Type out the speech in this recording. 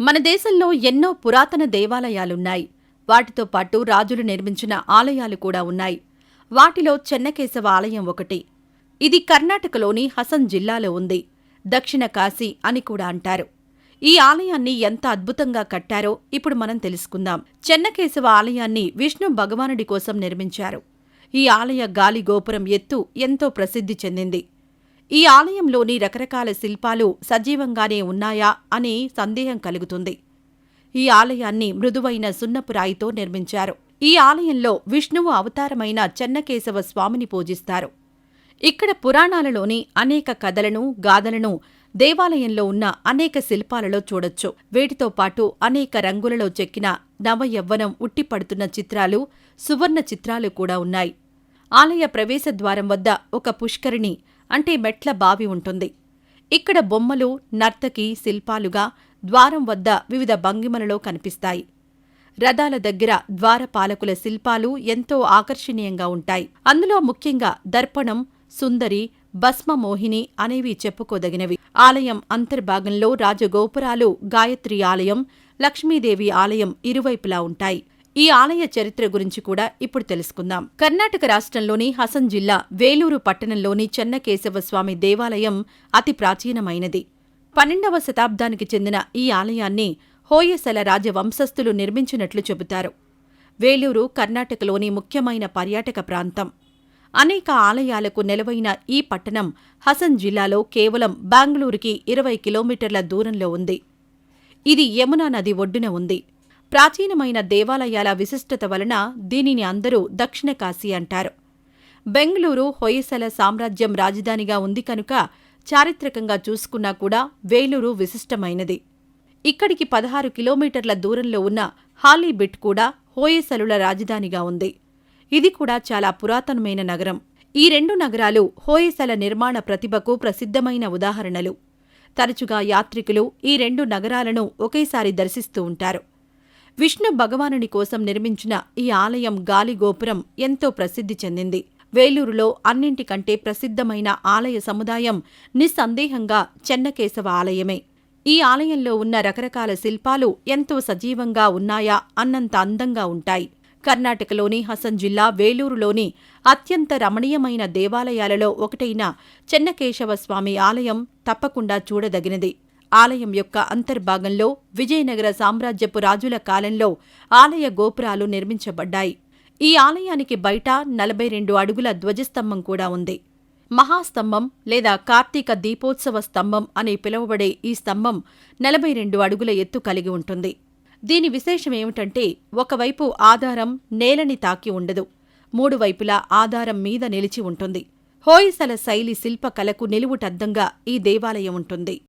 మన దేశంలో ఎన్నో పురాతన దేవాలయాలున్నాయి. వాటితో పాటు రాజులు నిర్మించిన ఆలయాలు కూడా ఉన్నాయి. వాటిలో చెన్నకేశవ ఆలయం ఒకటి. ఇది కర్ణాటకలోని హసన్ జిల్లాలో ఉంది. దక్షిణ కాశీ అని కూడా అంటారు. ఈ ఆలయాన్ని ఎంత అద్భుతంగా కట్టారో ఇప్పుడు మనం తెలుసుకుందాం. చెన్నకేశవ ఆలయాన్ని విష్ణు భగవానుడి కోసం నిర్మించారు. ఈ ఆలయ గాలి గోపురం ఎత్తు ఎంతో ప్రసిద్ధి చెందింది. ఈ ఆలయంలోని రకరకాల శిల్పాలు సజీవంగానే ఉన్నాయా అని సందేహం కలుగుతుంది. ఈ ఆలయాన్ని మృదువైన సున్నపు రాయితో నిర్మించారు. ఈ ఆలయంలో విష్ణువు అవతారమైన చెన్నకేశవ స్వామిని పూజిస్తారు. ఇక్కడ పురాణాలలోని అనేక కథలను గాథలను దేవాలయంలో ఉన్న అనేక శిల్పాలలో చూడొచ్చు. వీటితో పాటు అనేక రంగులలో చెక్కిన నవ యవ్వనం ఉట్టిపడుతున్న చిత్రాలు సువర్ణ చిత్రాలు కూడా ఉన్నాయి. ఆలయ ప్రవేశ ద్వారం వద్ద ఒక పుష్కరిణి అంటే మెట్ల బావి ఉంటుంది. ఇక్కడ బొమ్మలు నర్తకి శిల్పాలుగా ద్వారం వద్ద వివిధ భంగిమలలో కనిపిస్తాయి. రథాల దగ్గర ద్వారపాలకుల శిల్పాలు ఎంతో ఆకర్షణీయంగా ఉంటాయి. అందులో ముఖ్యంగా దర్పణం సుందరి భస్మమోహిని అనేవి చెప్పుకోదగినవి. ఆలయం అంతర్భాగంలో రాజగోపురాలు గాయత్రి ఆలయం లక్ష్మీదేవి ఆలయం ఇరువైపులా ఉంటాయి. ఈ ఆలయ చరిత్ర గురించి కూడా ఇప్పుడు తెలుసుకుందాం. కర్ణాటక రాష్ట్రంలోని హసన్ జిల్లా వేలూరు పట్టణంలోని చెన్నకేశవ స్వామి దేవాలయం అతి ప్రాచీనమైనది. పన్నెండవ శతాబ్దానికి చెందిన ఈ ఆలయాన్ని హోయసల రాజవంశస్థులు నిర్మించినట్లు చెబుతారు. వేలూరు కర్ణాటకలోని ముఖ్యమైన పర్యాటక ప్రాంతం. అనేక ఆలయాలకు నెలవైన ఈ పట్టణం హసన్ జిల్లాలో కేవలం బెంగళూరుకి ఇరవై కిలోమీటర్ల దూరంలో ఉంది. ఇది యమునా నది ఒడ్డున ఉంది. ప్రాచీనమైన దేవాలయాల విశిష్టత వలన దీనిని అందరూ దక్షిణ కాశీ అంటారు. బెంగళూరు హొయసల సామ్రాజ్యం రాజధానిగా ఉంది కనుక చారిత్రకంగా చూసుకున్నా కూడా వేలూరు విశిష్టమైనది. ఇక్కడికి పదహారు కిలోమీటర్ల దూరంలో ఉన్న హాలీబిట్ కూడా హోయసలుల రాజధానిగా ఉంది. ఇది కూడా చాలా పురాతనమైన నగరం. ఈ రెండు నగరాలు హోయసల నిర్మాణ ప్రతిభకు ప్రసిద్ధమైన ఉదాహరణలు. తరచుగా యాత్రికులు ఈ రెండు నగరాలను ఒకేసారి దర్శిస్తూ ఉంటారు. విష్ణు భగవానుని కోసం నిర్మించిన ఈ ఆలయం గాలి గోపురం ఎంతో ప్రసిద్ధి చెందింది. వేలూరులో అన్నింటికంటే ప్రసిద్ధమైన ఆలయ సముదాయం నిస్సందేహంగా చెన్నకేశవ ఆలయమే. ఈ ఆలయంలో ఉన్న రకరకాల శిల్పాలు ఎంతో సజీవంగా ఉన్నాయా అన్నంత అందంగా ఉంటాయి. కర్ణాటకలోని హసన్ జిల్లా వేలూరులోని అత్యంత రమణీయమైన దేవాలయాలలో ఒకటైన చెన్నకేశవ స్వామి ఆలయం తప్పకుండా చూడదగినది. ఆలయం యొక్క అంతర్భాగంలో విజయనగర సామ్రాజ్యపు రాజుల కాలంలో ఆలయ గోపురాలు నిర్మించబడ్డాయి. ఈ ఆలయానికి బయట నలభై రెండు అడుగుల ధ్వజస్తంభం కూడా ఉంది. మహాస్తంభం లేదా కార్తీక దీపోత్సవ స్తంభం అని పిలువబడే ఈ స్తంభం నలభై రెండు అడుగుల ఎత్తు కలిగి ఉంటుంది. దీని విశేషమేమిటంటే ఒకవైపు ఆధారం నేలని తాకి ఉండదు. మూడు వైపులా ఆధారం మీద నిలిచి ఉంటుంది. హోయసల శైలి శిల్పకళకు నిలువుటద్దంగా ఈ దేవాలయం ఉంటుంది.